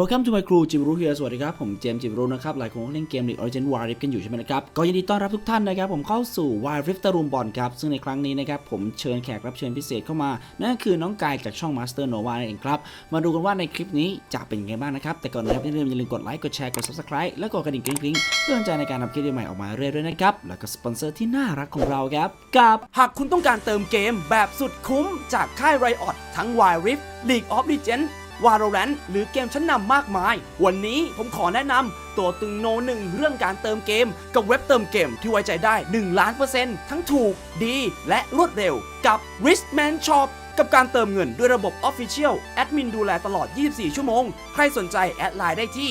Welcome to my crew จิบรุเฮียสวัสดีครับ ผมเจมจิบรุนะครับ หลายคนเล่นเกม League Origin Wild Rift กันอยู่ใช่ไหมนะครับ ก็ยินดีต้อนรับทุกท่านนะครับ ผมเข้าสู่ Wild Rift ตะรุมบอลครับ ซึ่งในครั้งนี้นะครับ ผมเชิญแขกรับเชิญพิเศษเข้ามา นั่นก็คือน้องกายจากช่อง Master Nova นั่นเองครับ มาดูกันว่าในคลิปนี้จะเป็นยังไงบ้างนะครับ แต่ก่อนอื่นครับอย่าลืมอย่าลืมกดไลค์ กดแชร์ กด Subscribe และกดกระดิ่งกริ๊งๆเพื่อเป็นกำลังใจในการทำคลิปใหม่ออกมาเรื่อยๆนะครับ แล้วก็สปอนเซอร์ที่น่ารักของเราครับกับหากคุณต้องการเติมเกมแบบสุดคุ้มจากค่าย Riot ทั้ง Wild Rift League of Legends Valorant หรือเกมชั้นนำมากมาย วันนี้ผมขอแนะนำตัวตึงโนหนึ่งเรื่องการเติมเกม กับเว็บเติมเกมที่ไว้ใจได้ 1 ล้านเปอร์เซ็นต์ทั้งถูกดีและรวดเร็วกับ Richman Shop กับการเติมเงินด้วยระบบ Official แอดมินดูแลตลอด 24 ชั่วโมง ใครสนใจแอดไลน์ได้ที่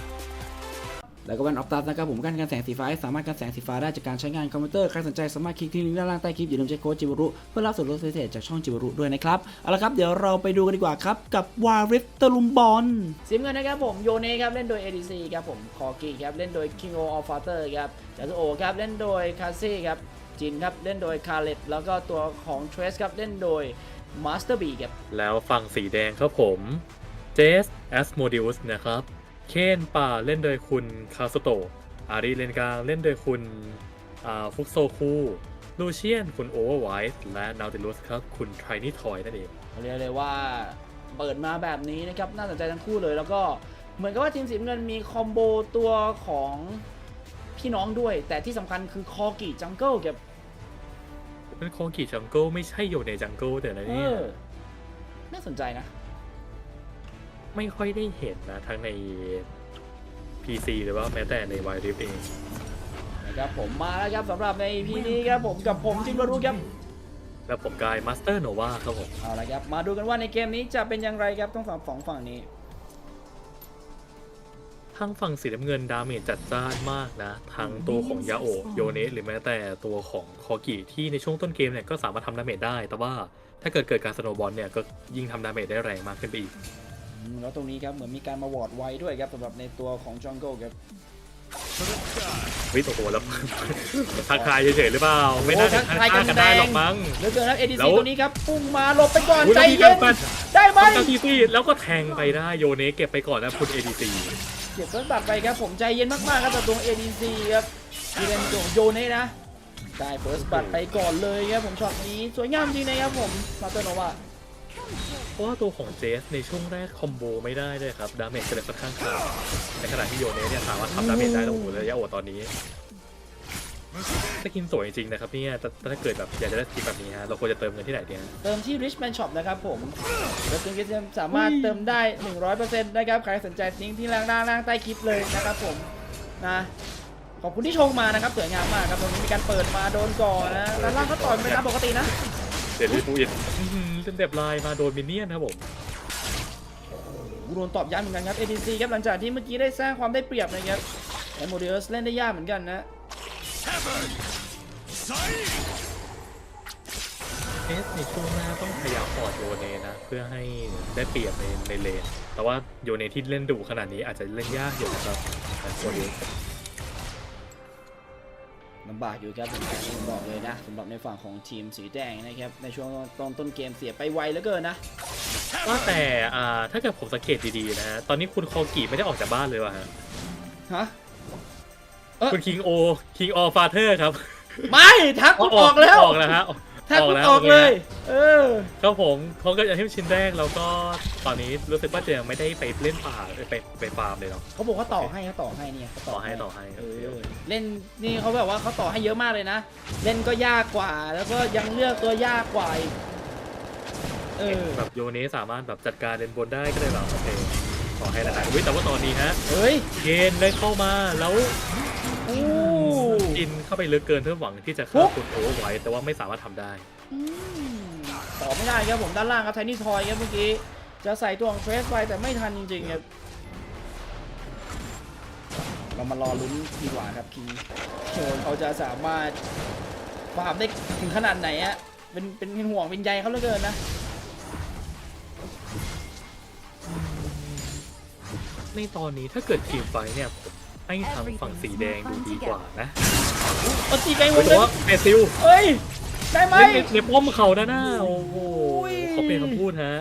แล้วก็แว่นออฟตัสนะครับผมกันกันแสงสีฟ้าสามารถกันแสงสีฟ้าได้จากการใช้งานคอมพิวเตอร์ใครสนใจสามารถคลิกที่ลิงก์ด้านล่างใต้คลิปอย่าลืมใช้โค้ดจิบรุเพื่อรับส่วนลดพิเศษจากช่องจิบรุด้วยนะครับเอาละครับเดี๋ยวเราไปดูกันดีกว่าครับกับวาริฟตลุมบอลซิมกันนะครับผมโยเน่ครับเล่นโดย ADC ครับผมคอกีครับเล่นโดย King o of Fighter ครับจาซุโอครับเล่นโดยคาซี่ครับจินครับเล่นโดยคาเลตแล้วก็ตัวของ Trace ครับเล่นโดย Master B ครับแล้วฝั่งสีแดงครับผมเจสแอสโมดิอุสนะครับ เคนป่าเล่นโดยคุณคาสโตะอารีเลนกลางเล่นโดยคุณอ่าฟุกโซคูลูเชียนคุณโอเวอร์ไวท์และนาติลุสครับคุณไทรนี่ทอยนั่นเองเรียกเลยว่าเปิดมาแบบนี้นะครับ น่าสนใจทั้งคู่เลยแล้วก็เหมือนกับว่าทีมสีน้ำเงินมีคอมโบตัวของพี่น้องด้วย แต่ที่สำคัญคือคอกิจังเกิลกับนั่นโคกิจังเกิลไม่ใช่อยู่ในจังเกิลแต่นะเอเนี่ยอน่าสนใจนะ ไม่ค่อยได้เห็นนะ ทั้งใน PC หรือว่าแม้แต่ใน Wild Rift เอง นะครับผมมาแล้วครับสำหรับใน EP นี้ครับผมกับผมจิมบารุครับแล้วผมกายมาสเตอร์โนวาครับผม เอาละครับมาดูกันว่าในเกมนี้จะเป็นอย่างไรครับต้องสองฝั่งฝั่งนี้ทางฝั่งสีน้ำเงินดาเมจจัดจ้านมากนะทั้งตัวของยาโอะโยเนะหรือแม้แต่ตัวของคอกิที่ในช่วงต้นเกมเนี่ยก็สามารถทำดาเมจได้ แต่ว่าถ้าเกิดเกิดการสโนว์บอลเนี่ยก็ยิ่งทำดาเมจได้แรงมากขึ้นไปอีกอืม แล้วตรงนี้ครับเหมือนมีการมาวอร์ดไว้ด้วยครับสำหรับในตัวของจังเกิลครับวิโอ้โหแล้วทักทายเฉยๆหรือเปล่า ไม่น่าจะโอ้ทัทักกทายทายกักันนแดได้งหรอกมั้งเหลือเกินครับ ADC แล้วตัวนี้ครับปุ่งมาหลบไปก่อนอุ๊ยใจแล้วมีเย็นการฟันได้ไหมต้องทีซี่แล้วก็แทงไปได้โยเนะเก็บไปก่อนนะคุณ ADC เก็บเฟิร์สบัตรไปครับผมใจเย็นมากๆครับแต่ตรง ADC ครับที่เป็นตัวโยเน่นะได้เฟิร์สบัตรไปก่อนเลยครับผมช็อตนี้สวยงามจริงนะครับผมมาเตอร์โนวา เพราะว่าตัวของเจสในช่วงแรกคอมโบไม่ได้เลยครับ ดาเมจจะเลยค่อนข้างขาดในขณะที่โยเนะเนี่ยสามารถทำดาเมจได้แล้วโอ้โหระยะโอตอนนี้สกินสวยจริงนะครับเนี่ยแต่แต่ถ้าเกิดแบบอยากจะได้สกินแบบนี้ฮะเราควรจะเติมเงินที่ไหนดีฮะ เติมที่ Richman Shop นะครับผมแล้วคุณก็จะสามารถเติมได้ 100%นะครับ ใครสนใจลิงก์ที่ล่างล่างล่างใต้คลิปเลยนะครับผมนะขอบคุณที่ชมมานะครับสวยงามมากครับตรงนี้มีการเปิดมาโดนก่อนนะแล้วล่างก็ต่อยไปตามปกตินะ เดลิฟูอินเล่นแบบลายมาโดนมินเนี่ยนครับผมโดนตอบย้ำเหมือนกันครับ ADC ครับหลังจากที่เมื่อกี้ได้สร้างความได้เปรียบนะครับแต่โมเดลสเล่นได้ยากเหมือนกันนะเอสในช่วงหน้าต้องพยายามปอดโยเนนะ เพื่อให้ได้เปรียบในในเลน แต่ว่าโยเนที่เล่นดุขนาดนี้อาจจะเล่นยากอยู่นะครับแต่โคเดส ลำบากอยู่ครับผมผมบอกเลยนะสำหรับในฝั่งของทีมสีแดงนะครับในช่วงต้นต้นเกมเสียไปไวเหลือเกินนะว่าแต่อ่าถ้าเกิดผมสังเกตดีๆนะฮะตอนนี้คุณคอกิไม่ได้ออกจากบ้านเลยว่ะฮะฮะเอ๊ะคุณคิงโอคิงออฟาเธอร์ครับ ไม่ทักคุณออกแล้วออกแล้วฮะ ทักคุณแล้วออกเลย เออครับผมเขาก็จะให้ชิ้นแรกแล้วก็ตอนนี้รู้สึกว่าจะยังไม่ได้ไปเล่นป่าเอ้ยไปไปฟาร์มเลยเนาะเขาบอกว่าต่อให้เขาต่อให้เนี่ยเขาต่อให้ต่อให้เออเล่นนี่เขาแบบว่าเขาต่อให้เยอะมากเลยนะ เล่นก็ยากกว่า แล้วก็ยังเลือกตัวยากกว่าอีกเออแบบโยเนสามารถแบบจัดการเลนบนได้ก็เลยแบบโอเคขอให้ละกันอุ๊ยแต่ว่าตอนนี้ฮะเฮ้ยเกนได้เข้ามาแล้วโอ้ กินเข้าไปลึกเกินเพื่อหวังที่จะโอ้ฆ่าคุณโอเวอร์ไว้ แต่ว่าไม่สามารถทำได้ อืมต่อไม่ได้ครับผมด้านล่างครับไทนี่ทอยครับเมื่อกี้ จะใส่ตัวของเฟสไปแต่ไม่ทันจริงๆครับเรามารอลุ้นดีกว่าครับคิงโชนเขาจะสามารถฟาร์มได้ถึงขนาดไหนอะเป็นเป็นห่วงเป็นใยเขาเหลือเกินนะในตอนนี้ถ้าเกิดทีมไฟท์เนี่ยผม ให้ทางฝั่งสีแดงดูดีกว่านะเอาตีไกลวเฮ้ยงแต่เลยว่าเมซิลเอ้ย ได้ไหม เล่นในในป้อมเขาด้านหน้าโอ้โหโอ้ย เขาเปลี่ยนคำพูดฮะ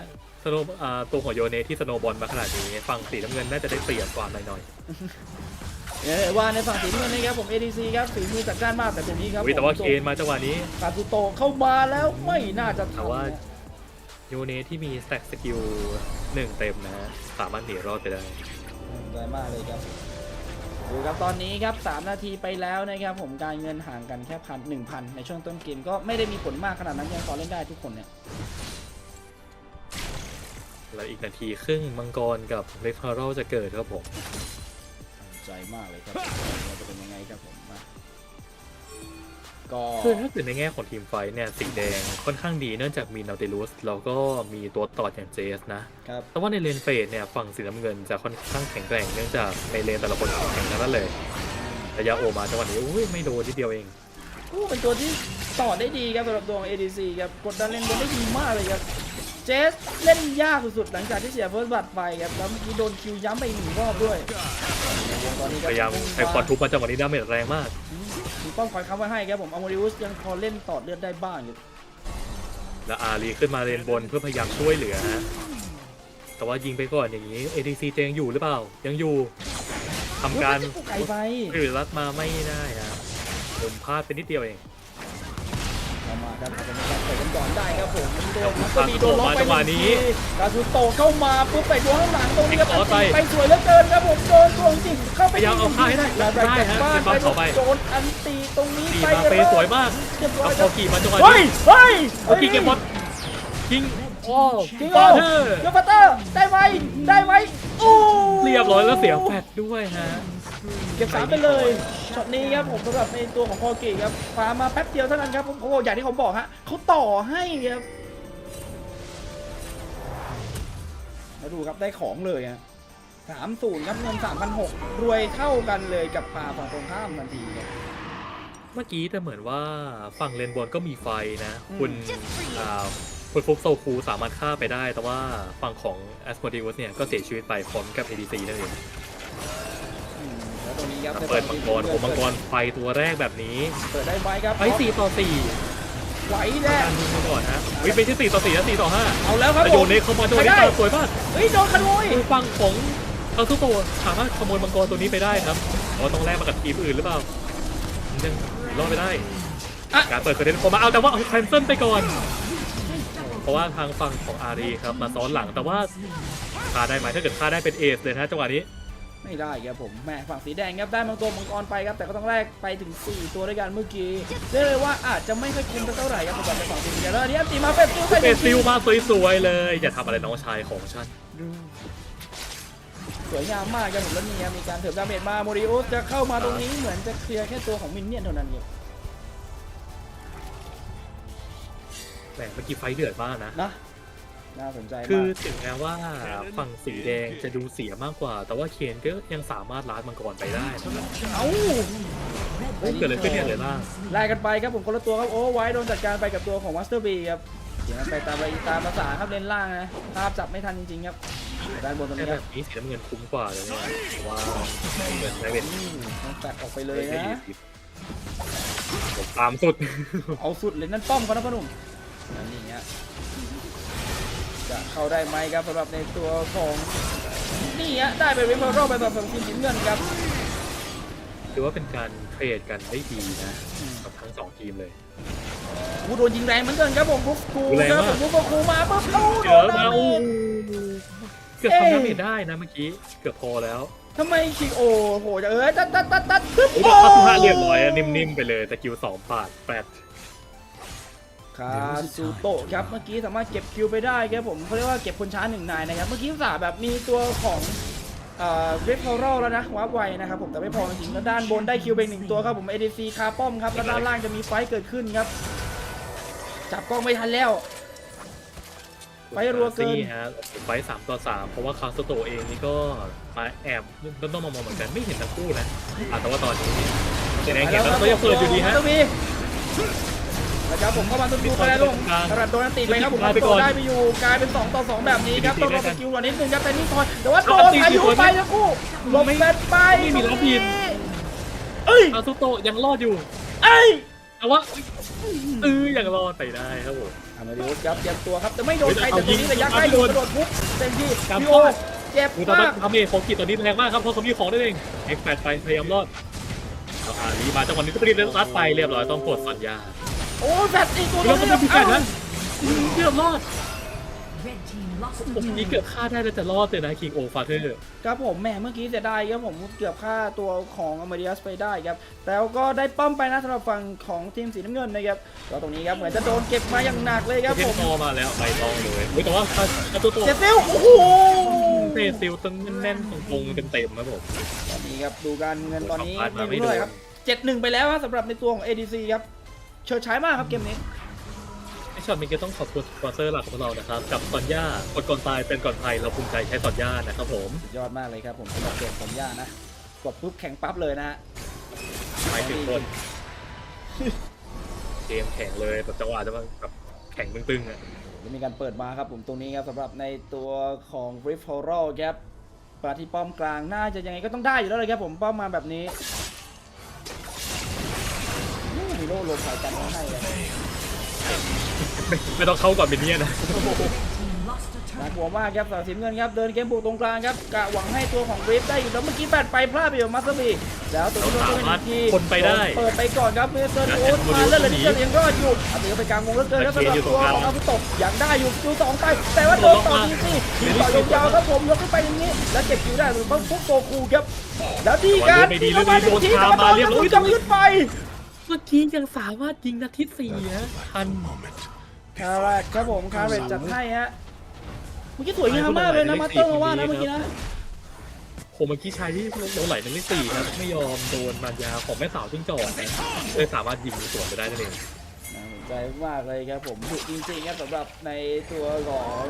สโนอ่าตัวของโยเนที่สโนบอลมาขนาดนี้ฝั่งสีน้ำเงินน่าจะได้เปรียบกว่าหน่อยเดี๋ยวว่าในฝั่งสีน้ำเงินนะครับผม ADC ครับฝีมือจัดจ้านมากแต่ตรงนี้ครับๆอุ๊ยแต่ว่าผมเคนมาจังหวะนี้ คาซูโตะเข้ามาแล้วไม่น่าจะแต่ทำว่านะโยเนที่มีสแต็กสกิลหนึ่งเต็มนะ สามารถหนีรอดไปได้ได้มากเลยครับ ดูครับตอนนี้ครับ 3 นาทีไปแล้วนะครับผมการเงินห่างกันแค่พันหนึ่งพันในช่วงต้นเกมก็ไม่ได้มีผลมากขนาดนั้นยังพอเล่นได้ทุกคนเนี่ยแล้วอีกนาทีครึ่งมังกรกับเรฟเฟอรัลจะเกิดครับผมสนใจมากเลยครับว่าจะเป็นยังไงครับผมมา ก็คือถ้าเกิดในแง่ของทีมไฟท์เนี่ยสีแดงค่อนข้างดีเนื่องจากมีนาติลูสแล้วก็มีตัวต่ออย่างเจสนะ ครับแต่ว่าในเลนเฟดเนี่ยฝั่งสีน้ำเงินจะค่อนข้างแข็งแกร่งเนื่องจากในเลนแต่ละคนแข็งทั้งนั้นเลยระยะโอมาจังหวะนี้อุ้ยไม่โดนทีเดียวเองอู้เป็นตัวที่ต่อได้ดีครับสำหรับตัวของ ADC ครับกดดันเล่นบนได้ดีมากเลยครับเจสเล่นยากสุดๆหลังจากที่เสียเฟิร์สบัตไปครับแล้วเมื่อกี้โดนคิวย้ำไปอีกหนึ่งรอบด้วยตอนนี้คพรับยายามใช้ควอดทุบมาจังหวะนี้ดาเมจแรงมาก มีป้อมคอยค้ำไว้ให้ครับผมอโมริอุสยังพอเล่นต่อเลือดได้บ้างอยู่แล้วอารีขึ้นมาเลนบนเพื่อพยายามช่วยเหลือฮะแต่ว่ายิงไปก่อนอย่างนี้ ADC เจยังอยู่หรือเปล่า ยังอยู่ทำการไกลไปหรือรัดมาไม่ได้นะผมพลาดไปนิดเดียวเองเอามาครับอาจจะมีการเปิดกันก่อนได้ครับผมโดนครับก็มีโดนล็อกไปจังหวะนี้กาซูโตะเข้ามาปุ๊บไปดวงข้างหลังตรงนี้ครับอีกต่อไปไปสวยเหลือเกิน ครับผมโดนดวงจริงเข้าไปพยายามเอาฆ่าให้ได้แล้วไปได้จากฮะบ้านเป็นบ้านต่อไปโดนอันตีตรงนี้ตีไปมาเฟสวยมากเรียบร้อเอายพอขี่มาจังหวะเฮ้ยนี้เฮ้ยเอาขี่เก็บบอลยิงโอ้จริงฟาเหรอเธอร์เดี๋ยวปัตเตอร์ได้ไหมได้ไหมโอ้เรียบร้อยแล้วเสียแฟดด้วยฮะเก็บสามไปเลยช็อตนี้ครับผมสำหรับในตัวของคอเกะครับฟามาแป๊บเดียวเท่านั้นครับผมโอ้อย่างที่ผมบอกฮะเขาต่อให้ครับแล้วดูครับได้ของเลยฮะ สามศูนย์ครับเงินสามพันหกรวยเท่ากันเลยกับป่าฝั่งตรงข้ามทันทีครับ เมื่อกี้แต่เหมือนว่าฝั่งเลนบนก็มีไฟนะ อืม คุณอ่าคุณฟุกโซคูสามารถฆ่าไปได้ แต่ว่าฝั่งของแอสโมดิวสเนี่ยก็เสียชีวิตไปพร้อมกับ ADC นั่นเองอืมแล้วตรงนี้ครับเปิดมังกรโอ้มังกรไฟตัวแรกแบบนี้เปิดได้ไว้ครับไฟสี่ต่อสี่ไหวแน่การดูมาก่อนฮะเฮ้ยไม่ใช่สี่ต่อสี่นะสี่ต่อห้าเอาแล้วครับแล้วผโยม นเนเข้ามาโดนไม่ได้เนสวยมากเฮ้ยโดนขโมย คือฝั่งของ คาซุโตะสามารถขโมยมังกรตัวนี้ไปได้ครับแต่ว่าต้องแลกมากับทีมอื่นหรือเปล่ายังรอดไปได้อะ การเปิดกระเด็นโคมาเอาแต่ว่าแคนเซิลไปก่อน เพราะว่าทางฝั่งของอารีครับมาซ้อนหลังแต่ว่าฆ่าได้ไหมถ้าเกิดฆ่าได้เป็นเอสเลยนะจังหวะนี้ ไม่ได้ครับผมแม่ฝั่งสีแดงครับได้มังตัวมังกรไปครับแต่ก็ต้องแลกไปถึง 4 ตัวด้วยกันเมื่อกี้เรียกเลยว่าอาจจะไม่ค่อยคุ้มสักเท่าไหร่ครับสำหรับในฝั่งสีแดงแล้วอันนี้อันตีมาเฟสซิลใส่เอซิลมาสวยๆเลย อย่าทำอะไรน้องชายของฉัน สวยงามมากครับผมแล้วนี่ครับมีการเถิบดาเมจมาโมริโอสจะเข้ามาตรงนี้เหมือนจะเคลียร์แค่ตัวของมินเนี่ยนเท่านั้นครับแหมเมื่อกี้ไฟท์เดือดมากนะ นะน่าสนใจคือมากถึงแม้ว่าฝั่งสีแดงจะดูเสียมากกว่า แต่ว่าเคนก็ยังสามารถล้านมังกรไปได้นะครับ เอ้า เฮ้ยเกิดอะไรขึ้นเนี่ยเลยล่างไล่กันไปครับผมคนละตัวครับโอ้ไว้โดนจัดการไปกับตัวของมาสเตอร์บีครับเดี๋ยวไปตามไปตามภาษาครับเลนล่างนะภาพจับไม่ทันจริงๆครับ ด้านบนตรงแค่นี้คแบรับบนี้สีน้ำเงินคุ้มกว่าเลยเนี่ยเพราะว่าเงินได้เป็นอืมต้องตัดออกไปเลยได้นะยี่สิบผมตามสุด เอาสุดเลยนั่นป้อมเขานะพ่อหนุ่มอันนี้ฮะจะเข้าได้ไหมครับสำหรับในตัวของนี่ฮะได้ไปเวฟเฟอร์โรไปแบบฝั่งทีมสีเงินครับถือว่าเป็นการเทรดกันได้ดีนะกับทั้งสองทีมเลย กูโดนยิงแรงเหมือนกันครับผมฟุกคูแรงครับมาก ผมฟุกคูมาปุ๊บเอ้าเจโดอนดามาเมโอ้จ เกือบทำดาเมจได้นะเมื่อกี้ เกือบพอแล้วทำไมคิโอโหจะเอ้ยตัดตัดตัดตัดปึ๊บโอ้ยพัฒนาเรียบร้อยอะนิ่มๆไปเลยตะกิวสองบาทแปดคคาซูโตะครับเมื่อกี้สามารถเก็บคิวไปได้ครับผมเขาเรียกว่าเก็บคนช้าหนึ่งนายนะครับเมื่อกี้อุตสาห์แบบมีตัวของเอ่อเรฟเฟอรัลแล้วนะวาร์ปไวนะครับผมแต่ไม่พอจริงๆแล้วด้านบนได้คิวไปหนึ่งตัวครับผม ADC คาป้อมครับแล้วด้านล่างจะมีไฟท์เกิดขึ้นครับจับกล้องไม่ทันแล้ว ไฟรัวเกิน ซี่ฮะไฟสามต่อสามเพราะว่าคาสโตเองนี่ก็มาแอบต้องต้องมองๆเหมือนกันไม่เห็นทั้งคู่นะอะแต่ว่าตอนนี้เจแดงเห็นแล้วก็ยังเปิดอยู่ดีฮะมาตรงนี้นะครับผมเข้ามาตุ้มดูไปแล้วลงสำหรับโดนอันติดไปครับผมไปก่อนได้ไปอยู่กลายเป็น 2 ต่อ 2 แบบนี้ครับตีต้องรได้อกัสนกิลก่อนนิดนึงครับแต่นี่คอยแต่ว่าโดเอานตีพายุสี่คนไปทั้งคู่หลบแฟนไปไม่มีรับผิด เอ้ยคาสโตยังรอดอยู่ เอ้ยแต่ว่าเออยังรอดไปได้ครับผม อามาดิอุสครับเตรียมตัวครับแต่ไม่โดนใครเอาแต่ตรงนี้ยิงระยะใกล้เอาโดยินงกระโดดปุ๊บเต็มที่กลับพี่โอบ้านเจ็บคือตอนมานั้กนทำเองโคกิตอนนี้แรงมากครับเพราะเขามีของได้เองเอ็กแปดไปพยายามรอดเอาอาลีมาจังหวะนี้ก็รีบเล่นรัดไปเรียบร้อยต้องกดสัญญาโอ้แฟดอีกตัวแล้วก็ไม่มีแฟดนะเอ้าเกือบรอด Red team lost ผมนี้เกือบฆ่าได้แล้วแต่รอดเลยนะคิงโอฟาเธอร์ครับผมแหมเมื่อกี้เสียดายครับผมเกือบฆ่าตัวของอเมริอัสไปได้ครับแต่ก็ได้ป้อมไปนะสำหรับฝั่งของทีมสีน้ำเงินนะครับก็ตรงนี้ครับเหมือนจะโดนเก็บมาอย่างหนักเลยครับเทผนมคอมาแล้วใบตองเลยเฮ้ยแต่ว่าคาตัวโตเจ็ดซิลโอ้โหเตะซิลตึงแน่นๆตรงๆเต็มๆครับผมตอนนี้ครับดูการเงินตอนนี้สัมภาษณ์มาไม่ไม่รู้โดนเลยครับเจ็ดหนึ่งไปแล้วครับสำหรับในตัวของ ADC ครับเฉิดฉายมากครับเกมนี้ไอ ช็อตนี้ก็ต้องขอบคุณสปอนเซอร์หลักของเรานะครับ กับซอนย่ากดก่อนตายเป็นก่อนภัยเราภูมิใจใช้ซอนย่านะครับผมสุดยอดมากเลยครับผมสำหรับเกมผมย่านะ กดปุ๊บแข่งปั๊บเลยนะฮะหมายถึงคนเกมแข่งเลยแบบจังหวะจะมาแบบแข่งตึงๆอะจะมีการเปิดมาครับผมตรงนี้ครับสำหรับในตัวของ r i f t h o r a l ครับปาที่ป้อมกลางน่าจะยังไงก็ต้องได้อยู่แล้วเลยครับผมป้อมมาแบบนี้อู้มีโล่ลมสายกันมาให้ครับ ไม่ไม่ต้องเข้าก่อนเป็นเนี่ยนะ team lost a น่า turret. กลัวมากครับสาวสีน้ำเงินครับเดินเกมบุกตรงกลางครับกะหวังให้ตัวของ r i f ได้อยู่แล้วเมื่อกี้แปดไปพลาดไปอยู่มัสเตอร์บีแล้วตัวนี้โดนตัวเป็นอีกทีคนไปได้เปิดไปก่อนครับเมเซอร์โอ๊ตมาเล่นเลยที่จะยังรอดอยู่เอาตีเข้าไปกลางวงแล้วเกินครับสำหรับตัวของอาบุโตะยังได้อยู่คิวสองไปแต่ว่าโดนต่อทีสี่ทีต่อยาวๆครับผมยกขึ้นไปอย่างนี้ แล้วเก็บคิวได้หรือบ้างฟุกโกคูครับแล้วดีการไม่ดีเลยโดนทามาเรียบร้อยจะขึ้นไปเมื่อกี้ยังสามารถยิงนาทีสี่นะทัน คาแรกครับผมคาแรกจัดให้ฮะเมื่อกี้สวยงามมากเลยนะมาสเตอร์มาว่านะเมื่อกี้นะโหเมื่อกี้ชายที่ลงไหลเป็นเลขสี่ครับไม่ยอมโดนมารยาของแม่สาวจิ้งจอกนะเลยสามารถยิงสวนไปได้นั่นเองน่าสนใจมากเลยครับผมดุจริงๆครับสำหรับในตัวของ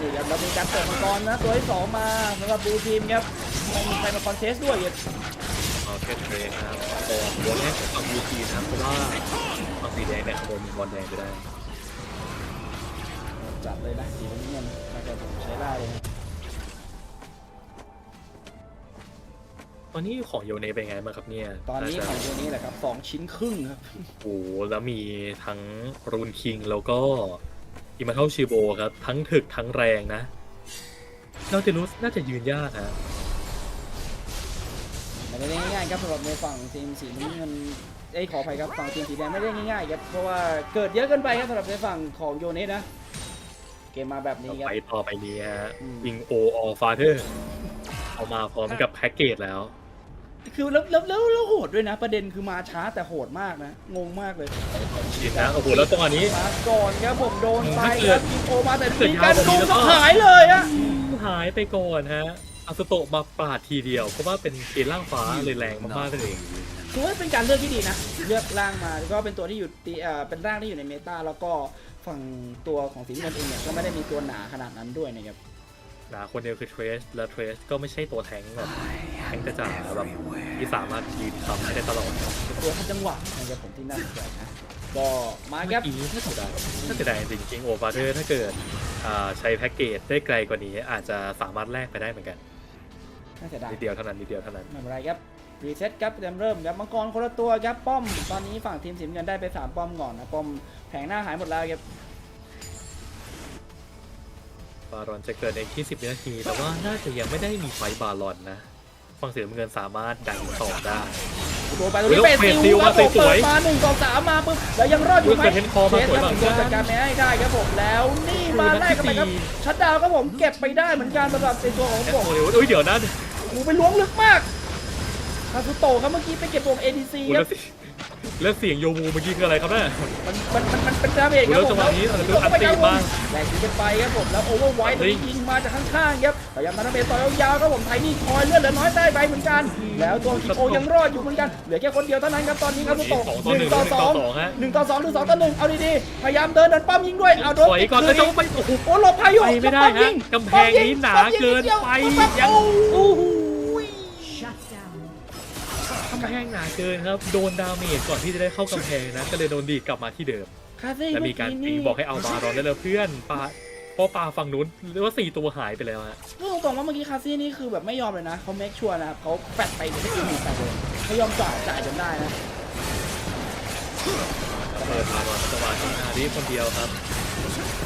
นี่ครับเรามีการเปิดมังกรนะตัวที่สองมาสำหรับดูทีมครับไม่มีใครมาคอนเทสด้วยครับเอาแค่เทรนนะครับตอนหัวแรกของฝั่งยูทีนะครับเพราะว่าฝั่งสีแดงเนี่ยขโมยบอลแดงไปได้ จัดเลยนะสีน้ำเงินนะครับผมใช้ได้เลยนะตอนนี้ของโยเนเป็นไงบ้างครับเนี่ยตอนนี้ของตัวนี้แหละครับสองชิ้นครึ่งครับ โอ้โหแล้วมีทั้งรูนคิงแล้วก็อิมาเทลชิโบครับ ทั้งถึกทั้งแรงนะนอตินุสน่าจะยืนยากฮะไม่ได้ง่ายๆครับสำหรับในฝั่งทีมสีน้ำเงินเอ้ยขออภัยครับฝั่งทีมสีแดงไม่ได้ง่ายๆครับเพราะว่าเกิดเยอะเกินไปครับสำหรับในฝั่งของโยเนสนะ เกมมาแบบนี้ครับ ไปต่อไปนี้ฮะอืม วิงโอออฟาเธอร์เอามาพร้อมกับแพ็กเกจแล้ว คือแล้วแล้วแล้วแล้วโหดด้วยนะ ประเด็นคือมาช้าแต่โหดมากนะ งงมากเลยชินนะโอ้โหแล้วจังหวะนี้ มาก่อนครับผมโดนไปถ้าคเกิรัดบยิงโอมาแต่ถ้าเกิดมีการยาวกว่านี้โดนแล้วก็ก็หายเลยอะ หายไปก่อนฮะอาสโตะมาปาดทีเดียว เพราะว่าเป็นเกมล่างฟ้าเลยแรงมากๆนั่นเองถือว่าเป็นการเลือกที่ดีนะ เลือกร่างมาแล้วก็เป็นตัวที่อยู่ตีเอ่อเป็นร่างที่อยู่ในเมตาแล้วก็ ฝั่งตัวของสีน้ำเงินเองเนี่ยก็ไม่ได้มีตัวหนาขนาดนั้นด้วยนะครับนะคนเดียวคือเทรสและเทรสก็ไม่ใช่ตัวแทงค์แบบแทงค์จ๋าๆแบบที่สามารถยืนคำให้ได้ตลอดนะเป็นตัวทัดจังหวะนะครับผมที่น่าสนใจนะก็มาคเมื่รัอบกี้ถ้าเสียดายถ้าเสียดายจริงๆโอฟาเธอร์ถ้าเกิดอ่าใช้แพ็กเกจได้ไกลกว่านี้อาจจะสามารถแลกไปได้เหมือนกันน่าเสียดายนิดเดียวเท่านั้นนิดเดียวเท่านั้นไม่เป็นไรครับ รีเซ็ตครับเริ่มเริ่มครับมังกรคนละตัวครับป้อม ตอนนี้ฝั่งทีมสีน้ำเงินได้ไปสามป้อมก่อนนะป้อมแผงหน้าหายหมดแล้วครับบารอนจะเกิดในที่10วินาที แต่ว่าน่าจะยังไม่ได้มีไฟบารอนนะฝั่งสีน้ำเงินสามารถดันต่อได้โดนไปตรงนี้เฮ้เป็ยดเป็ดซิซิลวครับผมมาสวยเปิดมาหนึ่งสองสามมาปุ๊บแล้วยังรอดอยู่ไหมเฮ้ยเปิดเทนคอมาเชสครับสวยผมโดนมากจัดการแม่ให้ได้ครับผมแล้วนี่มาได้กันไปครับสี่ชัดดาวน์ครับผมเก็บไปได้เหมือนกันสำหรับในตัวของแอผสมโมเดลเอ้ยเดี๋ยวนะหมูไปล้วงลึกมาก คาสุโตะครับเมื่อกี้ไปเก็บวง ADC โอ้คแล้รัวบสิแล้วเสียงโยมูเมื่อกี้คืออะไรครับเนี่ย มันมันมันมันเป็นดาเมจครับแล้วผมจังหวะนี้แล้วเอออันตีบ้างแรงตีกันไปครับผมแล้วโอเวอร์ไวท์ตรงนี้ยิงมาจากข้างๆครับพยายามทำดาเมจต่อยาวๆครับผมไทนี่คอยเลือดเหลือน้อยใต้ไปเหมือนกัน แล้วตัวคิโอยังรอดอยู่เหมือนกันเหลือแค่คนเดียวเท่านั้นครับตอนนี้ครับทุกคนสองต่อหนึ่งต่อหนึ่งสต่อองสองฮะ หนึ่งต่อสองหรือสองต่อหนึ่งเอาดีๆพยายามเดินเดินป้อมยิงด้วยเอาโดนถอยก่อนคืแล้วจะอีกไปโอ้โห โอ้หลบพายุไปไม่ได้ป้อนะยิงกำแพงนี้หนาป้อมยิงเกินไปป้อมยัง โอ้โห Shut down. กำแพงหนาเกินครับ โดนดาเมจก่อนที่จะได้เข้ากำแพงนะ ก็เลยโดนดีดกลับมาที่เดิมคาเฟ่และมีการปิงบอกให้เอาบารอนได้แล้วเพื่อนปาเพราะปลาฝั่งนู้นเรียกว่าสี่ตัวหายไปแล้วฮะพูดตรงๆว่าเมื่อกี้คาซี่นี่คือแบบไม่ยอมเลยนะเขาเมคชัวร์นะครับเขาแฟดไปหรือไม่ยิงไปเลยเขายอมจ่ายจ่ายจนได้นะเปิดมาก่อนจังหวะที่นาดีคนเดียวครับ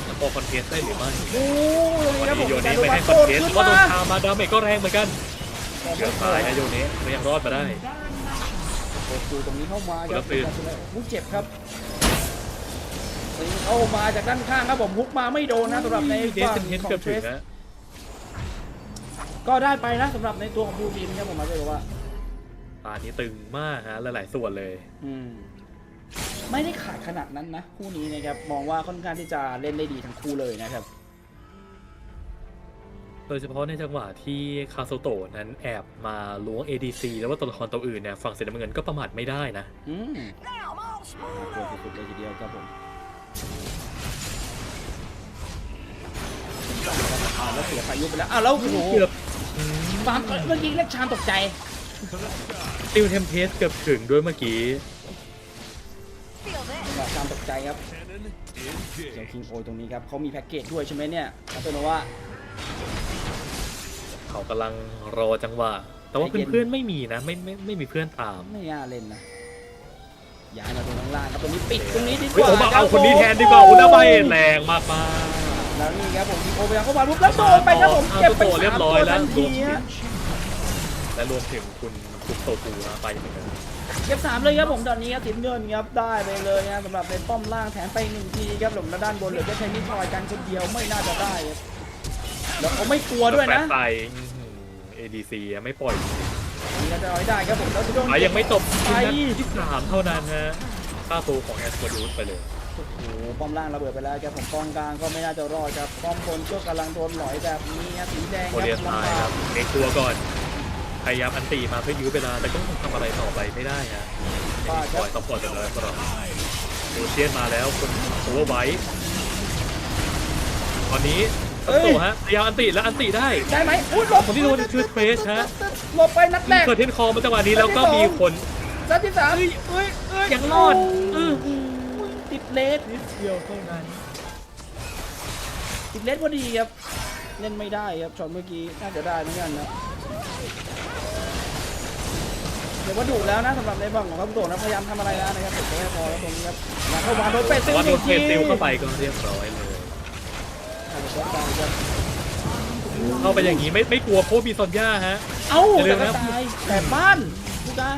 จะพอคอนเทสได้หรือไม่โอ้ยวันครับผนี้มโยการนี้ดูไม่มาให้คโตอนดเทสขึ้นก็โดมานชามาดาเมจก็แรงเหมือนกันเกือบตายนะโยนี้แต่ยังรอดมาได้ โอ้โหตรงนี้เข้ามาคครัรับบปืนผู้เจ็บครับตีเข้ามาจากด้านข้างครับผมฮุกมาไม่โดนนะสำหรับในเดสฝั่งเทนของเกือบเทรถึงสนะก็ได้ไปนะสำหรับในตัวของบูทีมครับผมมาเลยว่าตานี้ตึงมากฮะหลายๆส่วนเลยอืมไม่ได้ขาดขนาดนั้นนะคู่นี้นะครับมองว่าค่อนข้างที่จะเล่นได้ดีทั้งคู่เลยนะครับ โดยเฉพาะในจังหวะที่คาโซโตะนั้นแอบมาล้วง ADC แล้วว่าตัวละครตัวอื่นเนี่ยฝั่งสีน้ำเงินก็ประมาทไม่ได้นะ อืมน่ากลัวสุดๆเลยทีเดียวครับผมอ้าวแล้วเสียพายุไปแล้วอ้าวแล้วโอ้โหเกือบฟาร์มเมื่อกี้เล็กชานตกใจ ติวเทมเพสเกือบถึงด้วยเมื่อกี้จังหวะชานตกใจครับเจ้าคิงโอยตรงนี้ครับเขามีแพ็กเกจด้วยใช่ไหมเนี่ยเอาเป็นว่า เขากำลังรอจังหวะ แต่ว่าใจเย็นเพื่อนๆไม่มีนะไม่ไม่ไม่มีเพื่อนตาม ไม่น่าเล่นนะย้ายมาตรงข้างล่างครับตรงนี้ปิดตรงนี้ดีกเฮ้ยว่าผมมาครัเอาบคนนี้ผมแทนดีกว่าอุลตร้าไบแรงมากมาแล้วนี่ครับผมคิงโอไปยังเข้ามาปุ๊บแล้วโดนไปครับผมเก็บไปเรียสาบมร้ตัอวยแล้ทัวนทีฮะและรวมถึงคุณคุณโตกูนะไปเหมือนกันเก็บสามเลยครับผมตอนนี้ครับสินเงินครับได้ไปเลยนะสำหรับในป้อมล่างแถมไปหนึ่งทีครับผมแล้วด้านบนเหลือแค่ใช้มิทรอยกันคนเดียวไม่น่าจะได้ครับ แล้วเขาไม่กลัวด้วยแปนะดไปอื้อหือ ADC ไม่ปล่อยนี่ก็จะร้อยได้ครับผมแล้วจะโดนอะยังไม่จบไปนาทีที่สามเท่านั้นฮะค่าตัวของแอสโคดูสไปเลย โอ้โหป้อมล่างระเบิดไปแล้วครับผมกองกลางก็ไม่น่าจะรอดครับป้อมบนก็กำลังโดนหลอยแบบนี้ครับสีแดงโคครับเรียนตายลำบาครักบเอกตัวก่อน พยายามอันตีมาเพื่อยื้อเวลา แต่ก็คงทำอะไรต่อไปไม่ได้ฮะยังมีปล่อยซัพพอร์ตกันเลยก็รอโอเชียนมาแล้วคนโอเวอร์ไวท์ตอนนี้ ตัโตฮะพยายามอันตีแล้วอันตีได้ ได้ไหมอุ้ยหลบคนที่โดนคือเทรสฮะ หลบไปนัดแรกเกิดเทนคอมาจังหวะนี้แล้วก็มีคนนัดที่สามเอ้ยเอ้ยเอ้ยยังรอดโอื้อติดเลสนิดเดียวเท่านั้นติดเลสพอดีครับเล่นไม่ได้ครับช็อตเมื่อกี้น่าจะได้เหมือนกันนะเดี๋ยวว่าดุแล้วนะสำหรับในฝั่งของครับโดนะพยายามทำอะไรแล้วนะครับเสร็จไปพอแล้วตรงนี้ครับอยากเข้ามาโดนเป็ดแต่ซิลว่าโดอีนกเฟทีสติลเข้าไปก็เรียบร้อยเลย เข้าไปอย่างนี้ไม่ไม่กลัวเพราะมีซอนย่าฮะ เอ้าอย่าลืแต่มก็นะตายแต่บ้านลูกา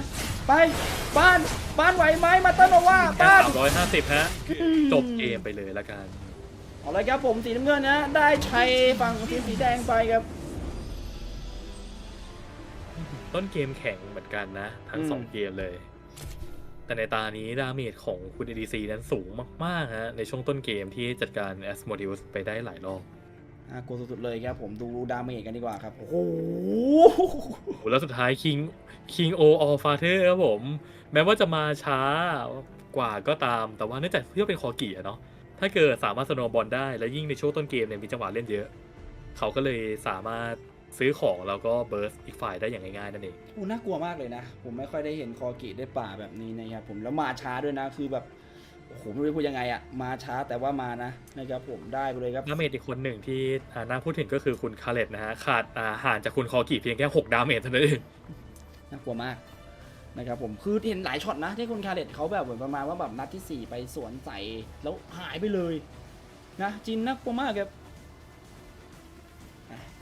ไปบ้านบ้านไหวไหมมาเต้นมาว่าแค่บ้านสามร้อยห้าสิบฮะจบเกมไปเลยละกันเอาเลยครับผมสีน้ำเงินนะ ได้ชัยฝั่งทีมสีแดงไปครับ ต้นเกมแข่งเหมือนกันนะ ทั้งอืมสองเกมเลย แต่ในตานี้ดาเมจของคุณ ADC นั้นสูงมากๆฮะในช่วงต้นเกมที่จัดการ a s m o d e u s ไปได้หลายรอบอ่ากลัวสุดๆเลยครับผมดูดาเมจกันดีกว่าครับโอ้โหโอ้โห แล้วสุดท้าย King King O All Father ครับผม แม้ว่าจะมาช้ากว่าก็ตาม แต่ว่าเนื่องจากที่ว่าเป็นคอเกียเนาะถ้าเกิดสามารถสโนบอลได้แล้วยิ่งในช่วงต้นเกมเนี่ยมีจังหวะเล่นเยอะ เขาก็เลยสามารถ ซื้อของแล้วก็เบิร์สอีกฝ่ายได้อย่างง่ายๆนั่นเองโอ้น่ากลัวมากเลยนะ ผมไม่ค่อยได้เห็นคอกิได้ป่าแบบนี้นะครับผมแล้วมาช้าด้วยนะคือแบบโอ้โหไม่รู้จะพูดยังไงอะมาช้าแต่ว่ามานะนะครับผมได้ไปเลยครับดาเมจอีกคนหนึ่งที่อ่าน่าพูดถึงก็คือคุณคาเลตนะฮะขาดอ่าห่างจากคุณคอกิเพียงแค่6ดาเมจเท่านั้นเองน่ากลัวมากนะครับผมคือเห็นหลายช็อตนะที่คุณคาเลตเขาแบบเหมือนประมาณว่าแบบนัดที่ 4 ไปสวนใส่แล้วหายไปเลยนะจินน่ากลัวมากครับอะ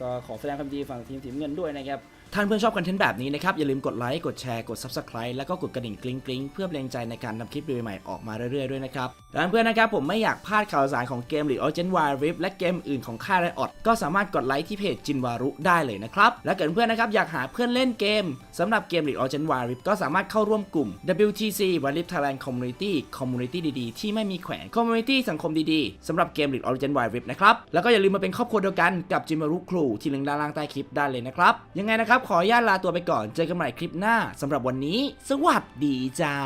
ก็ขอแสดงความดีฝั่งทีมสีเงินด้วยนะครับ ท่านเพื่อนชอบคอนเทนต์แบบนี้นะครับ อย่าลืมกดไลค์ กดแชร์ กด Subscribe แล้วก็กดกระดิ่งกริ๊งกริ๊งเพื่อเป็นแรงใจในการนำคลิปใหม่ๆออกมาเรื่อยๆด้วยนะครับและเพื่อนนะครับ ผมไม่อยากพลาดข่าวสารของเกมหรือ Origin Wild Rift และเกมอื่นของค่าย Riot ก็สามารถกดไลค์ที่เพจจินวารุได้เลยนะครับ และเกิดเพื่อนนะครับอยากหาเพื่อนเล่นเกมสำหรับเกมหรือ Origin Wild Rift ก็สามารถเข้าร่วมกลุ่ม WTC Wild Rift Thailand Community Community ดีๆ ที่ไม่มีแขวน Community สังคมดีๆสำหรับเกมหรือ Origin Wild Rift นะครับแล้วก็อย่าลืมมาเป็นครอบครัวเดียวกันกับจินวารุครูที่ลิงก์ด้านล่างใต้คลิปได้เลยนะครับยังไงนะครับขออนุญาตลาตัวไปก่อน เจอกันใหม่คลิปหน้าสำหรับวันนี้ สวัสดีจ้า